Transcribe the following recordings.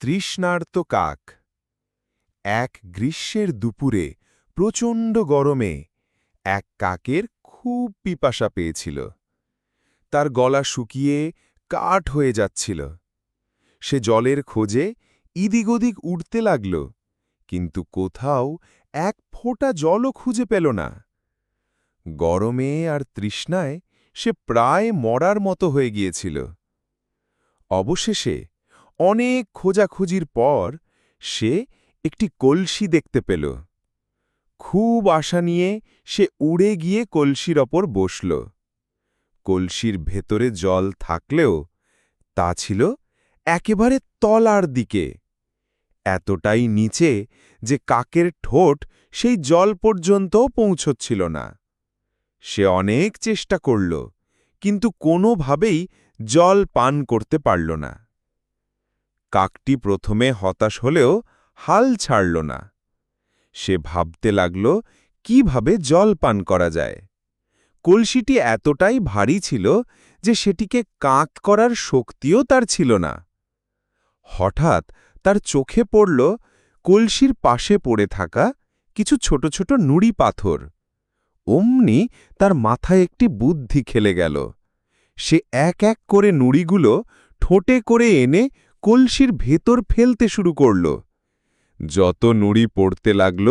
তৃষ্ণার্ত কাক। এক গ্রীষ্মের দুপুরে, প্রচণ্ড গরমে, এক কাকের খুব পিপাসা পেয়েছিল। তার গলা শুকিয়ে কাঠ হয়ে যাচ্ছিল। সে জলের খোঁজে ইদিগদিক উঠতে লাগল, কিন্তু কোথাও এক ফোঁটা জলও খুঁজে পেল না। গরমে আর তৃষ্ণায় সে প্রায় মরার মতো হয়ে গিয়েছিল। অবশেষে অনেক খোঁজাখুঁজির পর সে একটি কলসি দেখতে পেল। খুব আশা নিয়ে সে উড়ে গিয়ে কলসির ওপর বসল। কলসির ভেতরে জল থাকলেও তা ছিল একেবারে তলার দিকে। এতটাই নিচে যে কাকের ঠোঁট সেই জল পর্যন্তও পৌঁছচ্ছিল না। সে অনেক চেষ্টা করল, কিন্তু কোনোভাবেই জল পান করতে পারল না। কাকটি প্রথমে হতাশ হলেও হাল ছাড়ল না। সে ভাবতে লাগল, কীভাবে জল পান করা যায়? কলসিটি এতটাই ভারী ছিল যে সেটিকে কাঁক করার শক্তিও তার ছিল না। হঠাৎ তার চোখে পড়ল কলসির পাশে পড়ে থাকা কিছু ছোট ছোট নুড়ি পাথর। অমনি তার মাথায় একটি বুদ্ধি খেলে গেল। সে এক এক করে নুড়িগুলো ঠোঁটে করে এনে কলসির ভেতর ফেলতে শুরু করল। যত নুড়ি পড়তে লাগল,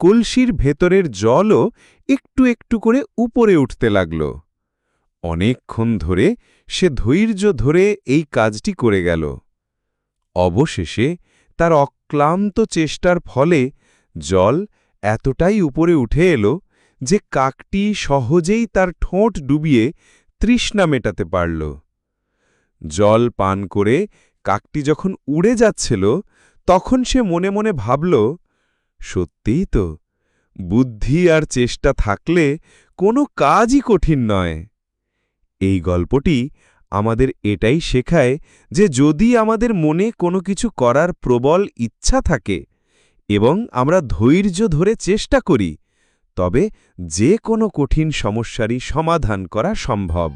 কলসির ভেতরের জলও একটু একটু করে উপরে উঠতে লাগল। অনেকক্ষণ ধরে সে ধৈর্য ধরে এই কাজটি করে গেল। অবশেষে তার অক্লান্ত চেষ্টার ফলে জল এতটাই উপরে উঠে এলো যে কাকটি সহজেই তার ঠোঁট ডুবিয়ে তৃষ্ণা মেটাতে পারল। জল পান করে কাকটি যখন উড়ে যাচ্ছিল, তখন সে মনে মনে ভাবল, সত্যিই তো, বুদ্ধি আর চেষ্টা থাকলে কোনো কাজই কঠিন নয়। এই গল্পটি আমাদের এটাই শেখায় যে যদি আমাদের মনে কোনো কিছু করার প্রবল ইচ্ছা থাকে এবং আমরা ধৈর্য ধরে চেষ্টা করি, তবে যে কোনো কঠিন সমস্যারই সমাধান করা সম্ভব।